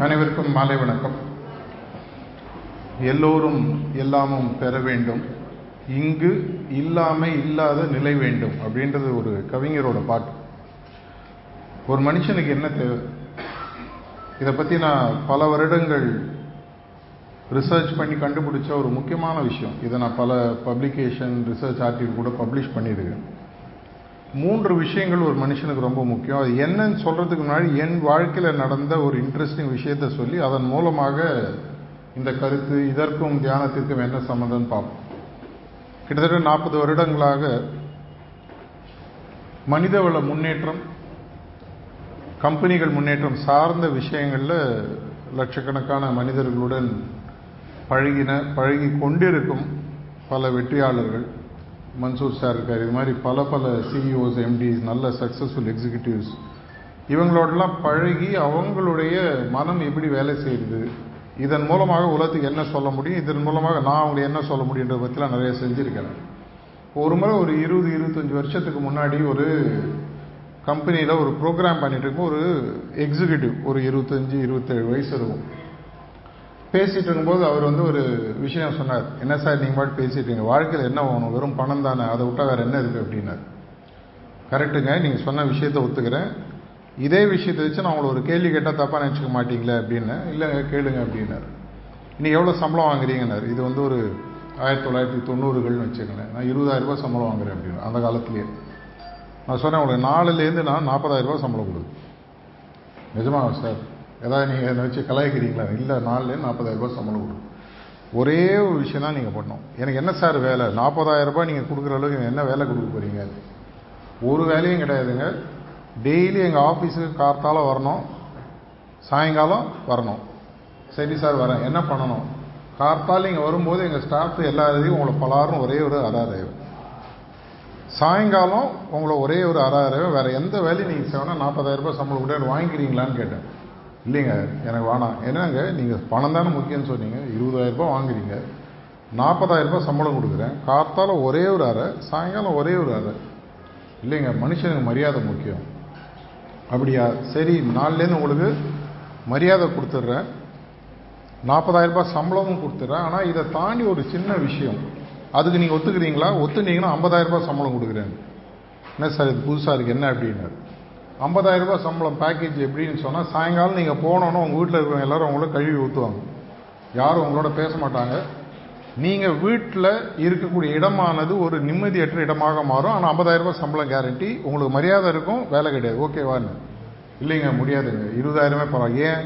அனைவருக்கும் மாலை வணக்கம். எல்லோரும் எல்லாமும் பெற வேண்டும். இங்கு இல்லாமை இல்லாத நிலை வேண்டும் அப்படின்றது ஒரு கவிஞரோட பாட்டு. ஒரு மனுஷனுக்கு என்ன தேவை? இதை பற்றி நான் பல வருடங்கள் ரிசர்ச் பண்ணி கண்டுபிடிச்ச ஒரு முக்கியமான விஷயம். இதை நான் பல பப்ளிகேஷன் ரிசர்ச் ஆர்டிகல் கூட பப்ளிஷ் பண்ணியிருக்கேன். மூன்று விஷயங்கள் ஒரு மனுஷனுக்கு ரொம்ப முக்கியம். அது என்னன்னு சொல்கிறதுக்கு முன்னாடி என் வாழ்க்கையில் நடந்த ஒரு இன்ட்ரெஸ்டிங் விஷயத்தை சொல்லி அதன் மூலமாக இந்த கருத்து இதற்கும் தியானத்திற்கும் என்ன சம்மந்தம்னு பார்ப்போம். கிட்டத்தட்ட நாற்பது வருடங்களாக மனிதவள முன்னேற்றம் கம்பெனிகள் முன்னேற்றம் சார்ந்த விஷயங்களில் லட்சக்கணக்கான மனிதர்களுடன் பழகின பழகி கொண்டிருக்கும் பல வெற்றியாளர்கள். மன்சூர் சார் இருக்கார். இது மாதிரி பல பல சிஇஓஸ் எம்டிஸ் நல்ல சக்ஸஸ்ஃபுல் எக்ஸிக்யூட்டிவ்ஸ் இவங்களோடலாம் பழகி அவங்களுடைய மனம் எப்படி வேலை செய்யுது? இதன் மூலமாக உலகத்துக்கு என்ன சொல்ல முடியும்? இதன் மூலமாக நான் அவங்களை என்ன சொல்ல முடியுன்றத பற்றிலாம் நிறைய செஞ்சுருக்கிறேன். ஒரு முறை ஒரு இருபது இருபத்தஞ்சி வருஷத்துக்கு முன்னாடி ஒரு கம்பெனியில் ஒரு ப்ரோக்ராம் பண்ணிட்டு இருக்கும். ஒரு எக்ஸிக்யூட்டிவ் ஒரு இருபத்தஞ்சி இருபத்தேழு வயசு இருக்கும். பேசிட்டு இருக்கும்போது அவர் வந்து ஒரு விஷயம் சொன்னார். என்ன சார் நீங்கள் பாட்டு பேசிட்டீங்க? இருக்கீங்க வாழ்க்கையில் என்ன வேணும்? வெறும் பணம் தானே? அதை விட்டால் வேறு என்ன இருக்குது அப்படின்னார். கரெக்டுங்க நீங்கள் சொன்ன விஷயத்தை ஒத்துக்கிறேன். இதே விஷயத்தை வச்சு நான் உங்களை ஒரு கேள்வி கேட்டால் தப்பாக நினச்சிக்க மாட்டீங்களே? அப்படின்னு. இல்லைங்க கேளுங்க அப்படின்னார். இன்னைக்கு எவ்வளோ சம்பளம் வாங்குறீங்கன்னார்? இது வந்து ஒரு ஆயிரத்தி தொள்ளாயிரத்தி தொண்ணூறுகள்னு வச்சுக்கங்களேன். நான் இருபதாயிரம் ரூபாய் சம்பளம் வாங்குறேன் அப்படின்னு அந்த காலத்துலேயே. நான் சொன்னேன் உங்களுக்கு நாலுலேருந்து நான் நாற்பதாயிரம் ரூபாய் சம்பளம் கொடுக்கு நிஜமாக சார்? ஏதாவது நீங்கள் என்னை வச்சு கலாய்க்கிறீங்களா? இல்லை நாலுலேருந்து நாற்பதாயிரம் ரூபாய் சம்பளம் கொடுக்கும் ஒரே ஒரு விஷயம் தான் நீங்கள் பண்ணணும். எனக்கு என்ன சார் வேலை? நாற்பதாயிரம் ரூபாய் நீங்கள் கொடுக்குற அளவுக்கு என்ன வேலை கொடுக்க போகிறீங்க ஒரு வேலையும் கிடையாதுங்க. டெய்லி எங்கள் ஆஃபீஸுக்கு கார்த்தால வரணும். சாயங்காலம் வரணும். சரி சார் வரேன். என்ன பண்ணணும்? கார்த்தால் நீங்கள் வரும்போது எங்கள் ஸ்டாஃப் எல்லாரையும் உங்களை பலாரும் ஒரே ஒரு அறாயிரம் சாயங்காலம் உங்களை ஒரே ஒரு அறாயிரம் வேறு எந்த வேலையும் நீங்கள் செய்யணும் நாற்பதாயிரம் ரூபாய் சம்பளம் கூட வாங்கிக்கிறீங்களான்னு கேட்டேன். இல்லைங்க எனக்கு வேணாம். என்னங்க நீங்கள் பணம் தானே முக்கியம்னு சொன்னீங்க. இருபதாயிரம் ரூபாய் வாங்குறீங்க. நாற்பதாயிரம் ரூபாய் சம்பளம் கொடுக்குறேன். காத்தால் ஒரே ஒரு அறை சாயங்காலம் ஒரே ஒரு அறை. இல்லைங்க மனுஷனுக்கு மரியாதை முக்கியம். அப்படியா? சரி நாலுலேருந்து உங்களுக்கு மரியாதை கொடுத்துட்றேன். நாற்பதாயிரம் ரூபாய் சம்பளமும் கொடுத்துட்றேன். ஆனால் இதை தாண்டி ஒரு சின்ன விஷயம். அதுக்கு நீங்கள் ஒத்துக்கிறீங்களா? ஒத்துனீங்கன்னா ஐம்பதாயிரம் ரூபாய் சம்பளம் கொடுக்குறேன். என்ன சார் இது புதுசாக இருக்குது என்ன அப்படின்னாரு. ஐம்பதாயிரம் ரூபாய் சம்பளம் பேக்கேஜ் எப்படின்னு சொன்னால் சாயங்காலம் நீங்கள் போனோன்னா உங்கள் வீட்டில் இருக்கிறவங்க எல்லாரும் உங்களை கழுவி ஊற்றுவாங்க யாரும் உங்களோட பேச மாட்டாங்க. நீங்கள் வீட்டில் இருக்கக்கூடிய இடமானது ஒரு நிம்மதியற்ற இடமாக மாறும். ஆனால் ஐம்பதாயிரம் ரூபாய் சம்பளம் கேரண்டி உங்களுக்கு மரியாதை இருக்கும் வேலை கிடையாது. ஓகேவான்னு இல்லைங்க முடியாதுங்க. இருபதாயிரமே பரவாயில்ல. ஏன்?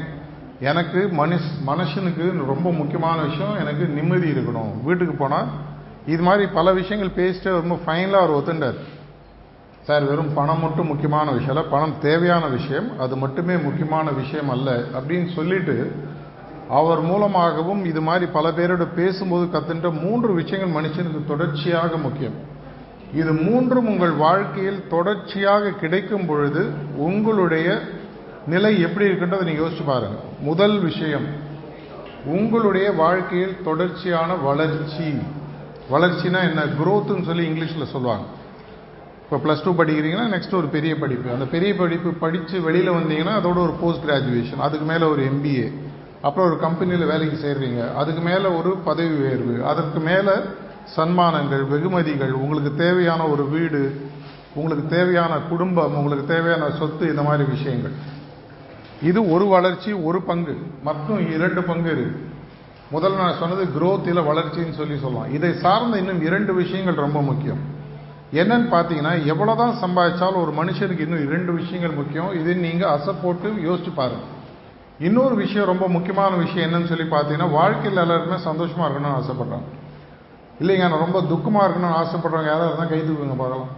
எனக்கு மனுஷ் மனுஷனுக்கு ரொம்ப முக்கியமான விஷயம் எனக்கு நிம்மதி இருக்கணும். வீட்டுக்கு போனால் இது மாதிரி பல விஷயங்கள் பேசிட்டு ரொம்ப ஃபைனலாக அவர் ஒத்துண்டார். சார் வெறும் பணம் மட்டும் முக்கியமான விஷயம் இல்லை. பணம் தேவையான விஷயம். அது மட்டுமே முக்கியமான விஷயம் அல்ல அப்படின்னு சொல்லிட்டு அவர் மூலமாகவும் இது மாதிரி பல பேரோட பேசும்போது கத்துன்ற மூன்று விஷயங்கள் மனுஷனுக்கு தொடர்ச்சியாக முக்கியம். இது மூன்றும் உங்கள் வாழ்க்கையில் தொடர்ச்சியாக கிடைக்கும் பொழுது உங்களுடைய நிலை எப்படி இருக்குன்றதை நீங்கள் யோசிச்சு பாருங்க. முதல் விஷயம் உங்களுடைய வாழ்க்கையில் தொடர்ச்சியான வளர்ச்சி. வளர்ச்சினா என்ன? குரோத்துன்னு சொல்லி இங்கிலீஷில் சொல்லுவாங்க. இப்போ ப்ளஸ் டூ படிக்கிறீங்கன்னா நெக்ஸ்ட் ஒரு பெரிய படிப்பு. அந்த பெரிய படிப்பு படித்து வெளியில் வந்தீங்கன்னா அதோட ஒரு போஸ்ட் கிராஜுவேஷன் அதுக்கு மேலே ஒரு எம்பிஏ அப்புறம் ஒரு கம்பெனியில் வேலைக்கு சேர்றீங்க. அதுக்கு மேலே ஒரு பதவி உயர்வு. அதற்கு மேலே சன்மானங்கள் வெகுமதிகள் உங்களுக்கு தேவையான ஒரு வீடு உங்களுக்கு தேவையான குடும்பம் உங்களுக்கு தேவையான சொத்து இந்த மாதிரி விஷயங்கள். இது ஒரு வளர்ச்சி ஒரு பங்கு. மற்றும் இரண்டு பங்கு இருக்கு. முதல்ல நான் சொன்னது குரோத்தில் வளர்ச்சின்னு சொல்லி சொல்லலாம். இதை சார்ந்த இன்னும் இரண்டு விஷயங்கள் ரொம்ப முக்கியம். என்னன்னு பார்த்தீங்கன்னா எவ்வளோ தான் சம்பாதிச்சாலும் ஒரு மனுஷனுக்கு இன்னும் இரண்டு விஷயங்கள் முக்கியம். இதை நீங்கள் அசை போட்டு யோசிச்சு பாருங்கள் இன்னொரு விஷயம் ரொம்ப முக்கியமான விஷயம் என்னன்னு சொல்லி பார்த்தீங்கன்னா வாழ்க்கையில் எல்லாருமே சந்தோஷமாக இருக்கணும்னு ஆசைப்பட்றாங்க. இல்லைங்க நான் ரொம்ப துக்கமாக இருக்கணும்னு ஆசைப்பட்றவங்க யாராவது இருந்தால் கை தூக்குங்க பார்க்கலாம்.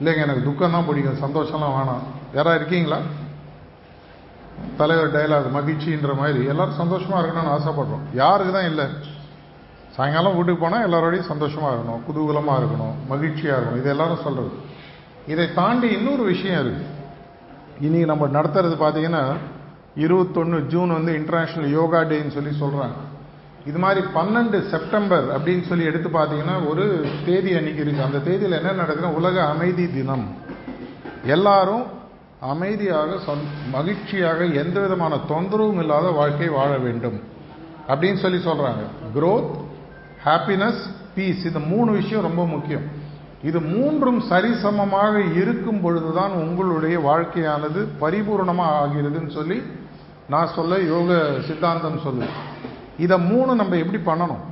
இல்லைங்க எனக்கு துக்கம் தான் பிடிக்கும் சந்தோஷம்லாம் வேணாம். யாராவது இருக்கீங்களா? தலைவர் டைலாக் மகிழ்ச்சின்ற மாதிரி. எல்லாரும் சந்தோஷமாக இருக்கணும்னு ஆசைப்படுறோம். யாருக்கு தான் இல்லை? சாயங்காலம் வீட்டுக்கு போனால் எல்லாரோடையும் சந்தோஷமாக இருக்கணும் குதூகலமாக இருக்கணும் மகிழ்ச்சியாக இருக்கணும். இது எல்லாரும் சொல்கிறது இதை தாண்டி இன்னொரு விஷயம் இருக்குது இன்றைக்கி நம்ம நடத்துறது பார்த்தீங்கன்னா இருபத்தொன்று ஜூன் வந்து இன்டர்நேஷ்னல் யோகா டேன்னு சொல்லி சொல்கிறாங்க இது மாதிரி பன்னெண்டு செப்டம்பர் அப்படின்னு சொல்லி எடுத்து பார்த்தீங்கன்னா ஒரு தேதி அன்னைக்கு இருக்குது அந்த தேதியில் என்ன நடக்குதுன்னா உலக அமைதி தினம். எல்லாரும் அமைதியாக சொந் மகிழ்ச்சியாக எந்த விதமான தொந்தரவும் இல்லாத வாழ்க்கை வாழ வேண்டும் அப்படின்னு சொல்லி சொல்கிறாங்க க்ரோத் ஹாப்பினஸ் பீஸ் இந்த மூணு விஷயம் ரொம்ப முக்கியம். இது மூன்றும் சரிசமமாக இருக்கும் பொழுதுதான் உங்களுடைய வாழ்க்கையானது பரிபூர்ணமாக ஆகிறதுன்னு சொல்லி நான் சொல்ல யோக சித்தாந்தம் சொல்லு இதை மூணு நம்ம எப்படி பண்ணணும்?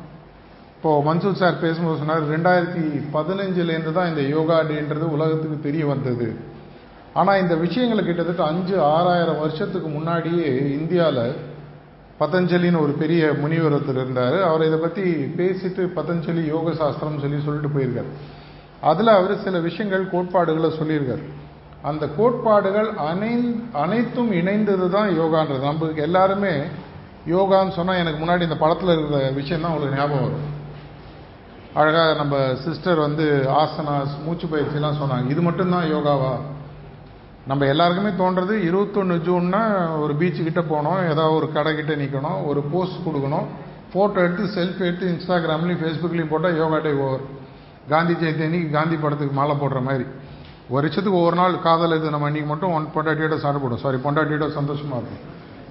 இப்போது மன்சூர் சார் பேசும்போது சொன்னார் ரெண்டாயிரத்தி பதினஞ்சுலேருந்து தான் இந்த யோகா டேன்றது உலகத்துக்கு தெரிய வந்தது. ஆனால் இந்த விஷயங்களை கிட்டத்தட்ட அஞ்சு ஆறாயிரம் வருஷத்துக்கு முன்னாடியே இந்தியாவில் பதஞ்சலின்னு ஒரு பெரிய முனிவர் ஒருத்தர் இருந்தார். அவர் இதை பற்றி பேசிட்டு பதஞ்சலி யோக சாஸ்திரம் சொல்லி சொல்லிட்டு போயிருக்கார். அதில் அவர் சில விஷயங்கள் கோட்பாடுகளை சொல்லியிருக்கார். அந்த கோட்பாடுகள் அனை அனைத்தும் இணைந்தது தான் யோகான்றது. நம்மளுக்கு எல்லாருமே யோகான்னு சொன்னால் எனக்கு முன்னாடி இந்த படத்தில் இருக்கிற விஷயம் தான் உங்களுக்கு ஞாபகம் வரும். அழகாக நம்ம சிஸ்டர் வந்து ஆசனாஸ் மூச்சு பயிற்சிலாம் சொன்னாங்க. இது மட்டும்தான் யோகாவா? நம்ம எல்லாருக்குமே தோன்றது இருபத்தொன்று ஜூன்னா ஒரு பீச்சு போகணும் ஏதாவது ஒரு கடை நிற்கணும் ஒரு போஸ்ட் கொடுக்கணும் ஃபோட்டோ எடுத்து செல்ஃபி எடுத்து இன்ஸ்டாகிராம்லையும் ஃபேஸ்புக்லேயும் போட்டால் யோகா டே ஓவர் காந்தி ஜெயந்தி அன்னைக்கு காந்தி படத்துக்கு மாலை போடுற மாதிரி. ஒரு வருஷத்துக்கு ஒவ்வொரு நாள் காதல் இது நம்ம அன்றைக்கி மட்டும் ஒன் பொண்டாட்டியோட சாப்பிட போடும் சாரி பொண்டாட்டியோட சந்தோஷமாக இருக்கும்.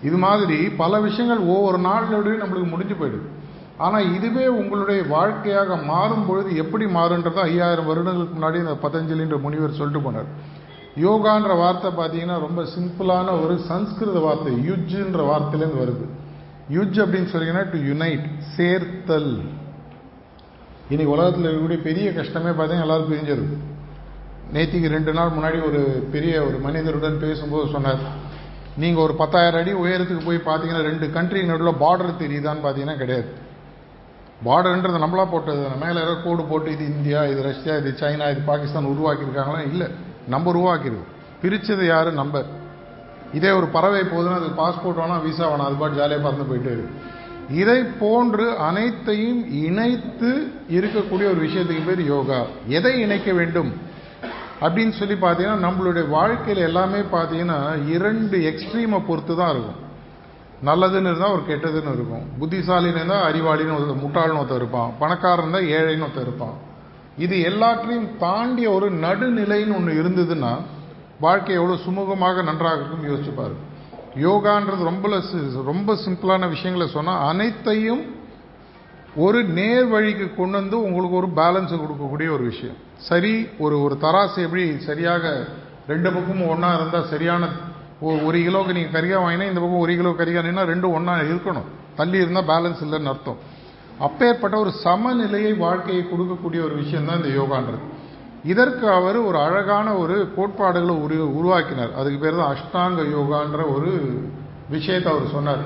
இது மாதிரி பல விஷயங்கள் ஒவ்வொரு நாளோடய நம்மளுக்கு முடிஞ்சு போயிடுது. ஆனால் இதுவே உங்களுடைய வாழ்க்கையாக மாறும் பொழுது எப்படி மாறுன்றதை ஐயாயிரம் வருடங்களுக்கு முன்னாடி இந்த பதஞ்சலின்ற முனிவர் சொல்லிட்டு போனார். யோகான்ற வார்த்தை பார்த்தீங்கன்னா ரொம்ப சிம்பிளான ஒரு சன்ஸ்கிருத வார்த்தை. யுஜ்ன்ற வார்த்தையிலேருந்து வருது. யுஜ் அப்படின்னு சொல்லிங்கன்னா டு யுனைட் சேர்த்தல். இன்னைக்கு உலகத்தில் இருக்கக்கூடிய பெரிய கஷ்டமே பார்த்தீங்கன்னா எல்லாரும் பிரிஞ்சது நேத்திக்கு ரெண்டு நாள் முன்னாடி ஒரு பெரிய ஒரு மனிதருடன் பேசும்போது சொன்னார் நீங்கள் ஒரு பத்தாயிரம் அடி உயரத்துக்கு போய் பார்த்தீங்கன்னா ரெண்டு கண்ட்ரி நடுவில் பார்டர் தெரியுதான்னு பார்த்தீங்கன்னா கிடையாது. பார்டர்ன்றது நம்மளா போட்டது மேலே ஏதோ கோடு போட்டு இது இந்தியா இது ரஷ்யா இது சைனா இது பாகிஸ்தான் உருவாக்கியிருக்காங்களா? இல்லை. நம்ம உருவாக்கிடுவோம் பிரித்தது யார்? நம்ம. இதே ஒரு பறவை போகுதுன்னா அது பாஸ்போர்ட் வேணாம் விசா வேணாம் அது பாட்டு ஜாலியாக பறந்து போயிட்டே இருக்கு. இதை போன்று அனைத்தையும் இணைத்து இருக்கக்கூடிய ஒரு விஷயத்துக்கு பேர் யோகா. எதை இணைக்க வேண்டும்? அப்படின்னு சொல்லி பார்த்தீங்கன்னா நம்மளுடைய வாழ்க்கையில் எல்லாமே பார்த்தீங்கன்னா இரண்டு எக்ஸ்ட்ரீமை பொறுத்து தான் இருக்கும். நல்லதுன்னு இருந்தால் ஒரு கெட்டதுன்னு இருக்கும். புத்திசாலின்னு இருந்தால் அறிவாளின்னு ஒரு முட்டாள்னு ஒருத்தர் இருப்பான். பணக்காரன் இருந்தால் ஏழைன்னு ஒருத்தர் இருப்பான். இது எல்லாற்றையும் தாண்டிய ஒரு நடுநிலைன்னு ஒன்று இருந்ததுன்னா வாழ்க்கை எவ்வளோ சுமூகமாக நன்றாக இருக்கும் யோசிச்சு யோகான்றது ரொம்ப ரொம்ப சிம்பிளான விஷயங்களை சொன்னால் அனைத்தையும் ஒரு நேர் வழிக்கு கொண்டு வந்து உங்களுக்கு ஒரு பேலன்ஸ் கொடுக்கக்கூடிய ஒரு விஷயம். சரி ஒரு ஒரு தராசு எப்படி சரியாக ரெண்டு பக்கமும் ஒன்றா இருந்தால் சரியான ஒரு கிலோவுக்கு நீங்கள் கறியாக வாங்கினா இந்த பக்கம் ஒரு கிலோ கறியாக ரெண்டும் ஒன்றா இருக்கணும். தள்ளி இருந்தால் பேலன்ஸ் இல்லைன்னு அர்த்தம். அப்பேற்பட்ட ஒரு சமநிலையை வாழ்க்கையை கொடுக்கக்கூடிய ஒரு விஷயம் தான் இந்த யோகான்றது. இதற்கு அவர் ஒரு அழகான ஒரு கோட்பாடுகளை உரு உருவாக்கினார். அதுக்கு பேர் தான் அஷ்டாங்க யோகான்ற ஒரு விஷயத்தை அவர் சொன்னார்.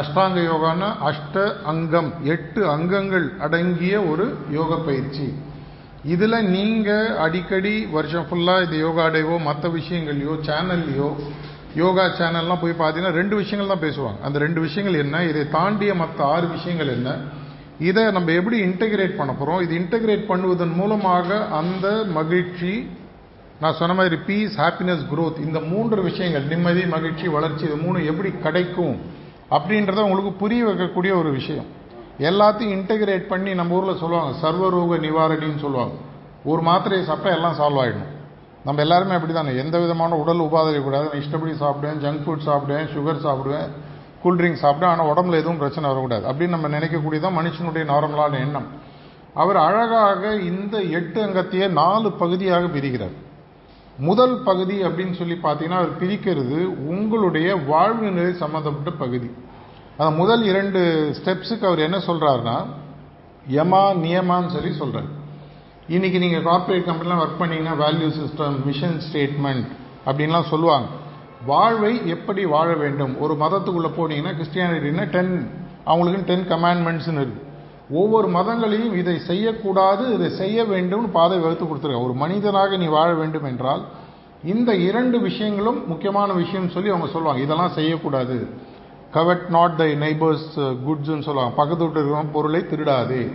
அஷ்டாங்க யோகான்னா அஷ்ட அங்கம் எட்டு அங்கங்கள் அடங்கிய ஒரு யோக பயிற்சி. இதில் நீங்கள் அடிக்கடி வருஷம் ஃபுல்லாக இந்த யோகா டேவோ மற்ற விஷயங்கள்லையோ சேனல்லையோ யோகா சேனல்லாம் போய் பார்த்தீங்கன்னா ரெண்டு விஷயங்கள் தான் பேசுவாங்க. அந்த ரெண்டு விஷயங்கள் என்ன? இதை தாண்டிய மற்ற ஆறு விஷயங்கள் என்ன? இதை நம்ம எப்படி இன்டகிரேட் பண்ண போகிறோம் இது இன்டகிரேட் பண்ணுவதன் மூலமாக அந்த மகிழ்ச்சி நான் சொன்ன மாதிரி பீஸ் ஹாப்பினஸ் குரோத் இந்த மூன்று விஷயங்கள் நிம்மதி மகிழ்ச்சி வளர்ச்சி இது மூணு எப்படி கிடைக்கும் அப்படின்றத உங்களுக்கு புரிய வைக்கக்கூடிய ஒரு விஷயம். எல்லாத்தையும் இன்டகிரேட் பண்ணி நம்ம ஊரில் சொல்லுவாங்க சர்வரோக நிவாரணின்னு சொல்லுவாங்க. ஒரு மாத்திரையை சாப்பிட்டா எல்லாம் சால்வ் ஆகிடும் நம்ம எல்லாருமே அப்படி தானே எந்த விதமான உடல் உபாதை கூடாது. நான் இஷ்டப்படி சாப்பிடுவேன் ஜங்க் ஃபுட் சாப்பிடுவேன் சுகர் சாப்பிடுவேன். கூல்ட்ரிங்க் சாப்பிட்டா ஆனால் உடம்புல எதுவும் பிரச்சனை வரக்கூடாது. அப்படின்னு நம்ம நினைக்கக்கூடியதான் மனுஷனுடைய நார்மலான எண்ணம். அவர் அழகாக இந்த எட்டு அங்கத்தையே நாலு பகுதியாக பிரிக்கிறார். முதல் பகுதி அப்படின்னு சொல்லி பார்த்தீங்கன்னா அவர் பிரிக்கிறது உங்களுடைய வாழ்வு நிலை சம்மந்தப்பட்ட பகுதி. அந்த முதல் இரண்டு ஸ்டெப்ஸுக்கு அவர் என்ன சொல்கிறாருன்னா யமா நியமான்னு சொல்லி சொல்கிறார் இன்னைக்கு நீங்கள் கார்ப்பரேட் கம்பெனிலாம் ஒர்க் பண்ணீங்கன்னா வேல்யூ சிஸ்டம் மிஷன் ஸ்டேட்மெண்ட் அப்படின்லாம் சொல்லுவாங்க. வாழ்வை எப்படி வாழ வேண்டும்? ஒரு மதத்துக்குள்ளே போனீங்கன்னா கிறிஸ்டியானிட்டின்னா டென் அவங்களுக்குன்னு டென் கமாண்ட்மெண்ட்ஸ்னு இருக்குது ஒவ்வொரு மதங்களையும் இதை செய்யக்கூடாது இதை செய்ய வேண்டும்னு பாதை வகுத்து கொடுத்துருக்காங்க. ஒரு மனிதனாக நீ வாழ வேண்டும் என்றால் இந்த இரண்டு விஷயங்களும் முக்கியமான விஷயம்னு சொல்லி அவங்க சொல்லுவாங்க. இதெல்லாம் செய்யக்கூடாது. கவட் நாட் தை நெய்பர்ஸ் குட்ஸ்ன்னு சொல்லுவாங்க. பக்கத்து வீட்டு இருக்கிற பொருளை திருடாதே.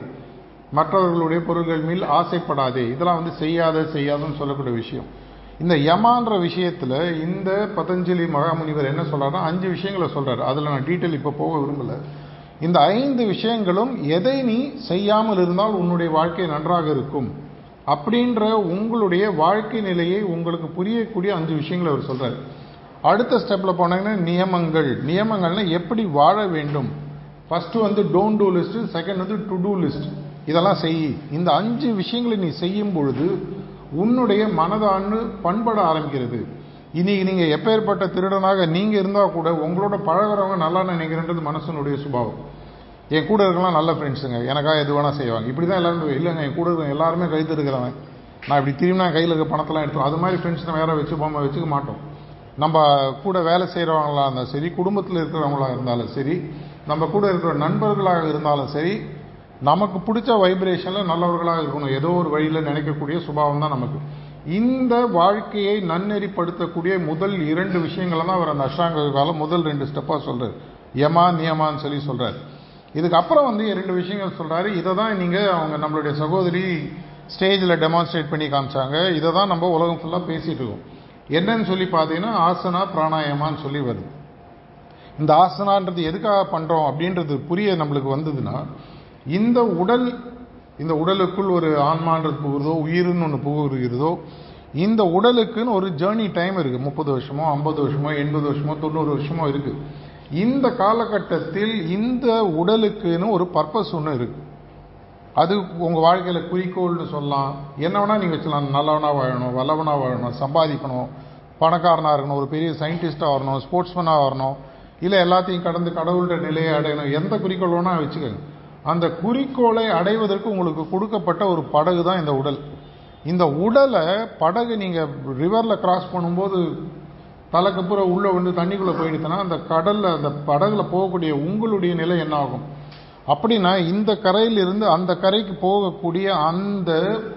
மற்றவர்களுடைய பொருள்கள் மேல் ஆசைப்படாதே. இதெல்லாம் வந்து செய்யாத செய்யாதுன்னு சொல்லக்கூடிய விஷயம். இந்த யமான்ற விஷயத்தில் இந்த பதஞ்சலி மகாமுனிவர் என்ன சொல்றாருன்னா அஞ்சு விஷயங்களை சொல்கிறார் அதில் நான் டீட்டெயில் இப்போ போக விரும்பல. இந்த ஐந்து விஷயங்களும் எதை நீ செய்யாமல் இருந்தால் உன்னுடைய வாழ்க்கை நன்றாக இருக்கும். அப்படின்ற உங்களுடைய வாழ்க்கை நிலையை உங்களுக்கு புரியக்கூடிய அஞ்சு விஷயங்களை அவர் சொல்கிறார் அடுத்த ஸ்டெப்பில் போனாங்கன்னா நியமங்கள். நியமங்கள்னால் எப்படி வாழ வேண்டும்? ஃபஸ்ட்டு வந்து டோன்ட் டூ லிஸ்ட் செகண்ட் வந்து டு டூ லிஸ்ட் இதெல்லாம் செய். இந்த அஞ்சு விஷயங்களை நீ செய்யும் பொழுது உன்னுடைய மனதான்னு பண்பட ஆரம்பிக்கிறது. இன்னைக்கு நீங்கள் எப்பேற்பட்ட திருடனாக நீங்கள் இருந்தால் கூட உங்களோட பழகுறவங்க நல்லா நினைக்கிறன்றது மனசனுடைய சுபாவம். என் கூட இருக்கலாம் நல்ல ஃப்ரெண்ட்ஸுங்க எனக்காக எது வேணால் செய்வாங்க. இப்படி தான் எல்லாரும் இல்லைங்க என் கூட இருக்க எல்லாருமே கை இருக்கிறவன். நான் இப்படி திரும்பினா கையில் இருக்க பணத்தெல்லாம் எடுத்து அது மாதிரி ஃப்ரெண்ட்ஸ் நம்ம வேற வச்சுப்போம் வச்சுக்க மாட்டோம். நம்ம கூட வேலை செய்கிறவங்களா இருந்தாலும் சரி குடும்பத்தில் இருக்கிறவங்களா இருந்தாலும் சரி நம்ம கூட இருக்கிற நண்பர்களாக இருந்தாலும் சரி நமக்கு பிடிச்ச வைப்ரேஷனில் நல்லவர்களாக இருக்கணும். ஏதோ ஒரு வழியில் நினைக்கக்கூடிய சுபாவம் தான் நமக்கு. இந்த வாழ்க்கையை நன்னெறிப்படுத்தக்கூடிய முதல் இரண்டு விஷயங்களை தான் அவர் அந்த அஷ்டாங்க காலம் முதல் ரெண்டு ஸ்டெப்பாக சொல்கிறார் யமா நியமான்னு சொல்லி சொல்கிறார் இதுக்கப்புறம் வந்து இரண்டு விஷயங்கள் சொல்கிறாரு இதை தான் நீங்கள் அவங்க நம்மளுடைய சகோதரி ஸ்டேஜில் டெமான்ஸ்ட்ரேட் பண்ணி காமிச்சாங்க. இதை தான் நம்ம உலகம் ஃபுல்லாக பேசிகிட்டு இருக்கோம். என்னன்னு சொல்லி பார்த்தீங்கன்னா ஆசனா பிராணாயமான்னு சொல்லி வருது. இந்த ஆசனான்றது எதுக்காக பண்ணுறோம் அப்படின்றது புரிய நம்மளுக்கு வந்ததுன்னா இந்த உடல் இந்த உடலுக்குள் ஒரு ஆன்மான்றது புகுறதோ உயிர்னு ஒன்று புகுகிறதோ இந்த உடலுக்குன்னு ஒரு ஜேர்னி டைம் இருக்குது முப்பது வருஷமோ ஐம்பது வருஷமோ எண்பது வருஷமோ தொண்ணூறு வருஷமோ இருக்குது இந்த காலகட்டத்தில் இந்த உடலுக்குன்னு ஒரு பர்பஸ் ஒன்று இருக்குது அது உங்கள் வாழ்க்கையில் குறிக்கோள்னு சொல்லலாம். என்ன வேணால் நீங்கள் வச்சலாம் நல்லவனாக வாழணும் வல்லவனாக வாழணும் சம்பாதிக்கணும் பணக்காரனாக இருக்கணும் ஒரு பெரிய சயின்டிஸ்ட்டாக வரணும் ஸ்போர்ட்ஸ்மேனாக வரணும் இல்லை எல்லாத்தையும் கடந்து கடவுள்கிட்ட நிலையை அடையணும் எந்த குறிக்கோள் வேணால் வச்சுக்கோங்க. அந்த குறிக்கோளை அடைவதற்கு உங்களுக்கு கொடுக்கப்பட்ட ஒரு படகு தான் இந்த உடல். இந்த உடலை படகு நீங்கள் ரிவரில் கிராஸ் பண்ணும்போது தலைக்கு பூரா உள்ளே வந்து தண்ணிக்குள்ளே போயிடுச்சுன்னா அந்த கடலில் அந்த படகுல போகக்கூடிய உங்களுடைய நிலை என்ன ஆகும்? அப்படின்னா இந்த கரையிலிருந்து அந்த கரைக்கு போகக்கூடிய அந்த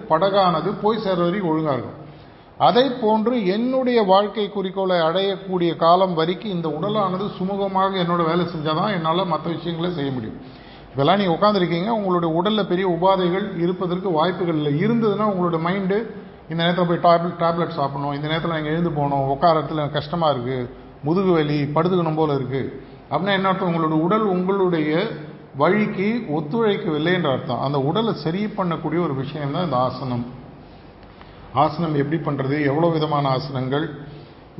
படகானது போய் சேர்ற வரைக்கும் ஒழுங்காக இருக்கும். அதை போன்று என்னுடைய வாழ்க்கை குறிக்கோளை அடையக்கூடிய காலம் வரைக்கும் இந்த உடலானது சுமூகமாக என்னோட வேலை செஞ்சால் தான் என்னால் மற்ற விஷயங்களை செய்ய முடியும். இப்போல்லாம் நீங்கள் உட்காந்துருக்கீங்க உங்களுடைய உடலில் பெரிய உபாதைகள் இருப்பதற்கு வாய்ப்புகள் இல்லை. இருந்ததுன்னா உங்களோட மைண்டு இந்த நேரத்தில் போய் டேப்லெட் டேப்லெட் சாப்பிடணும் இந்த நேரத்தில் நாங்கள் எழுந்து போகணும் உட்காரத்தில் கஷ்டமாக இருக்குது முதுகு வலி படுத்துக்கணும் போல் இருக்குது அப்படின்னா என்ன அர்த்தம்? உங்களோட உடல் உங்களுடைய வழிக்கு ஒத்துழைக்கவில்லை என்ற அர்த்தம். அந்த உடலை சரி பண்ணக்கூடிய ஒரு விஷயம் தான் இந்த ஆசனம். ஆசனம் எப்படி பண்ணுறது எவ்வளோ விதமான ஆசனங்கள்?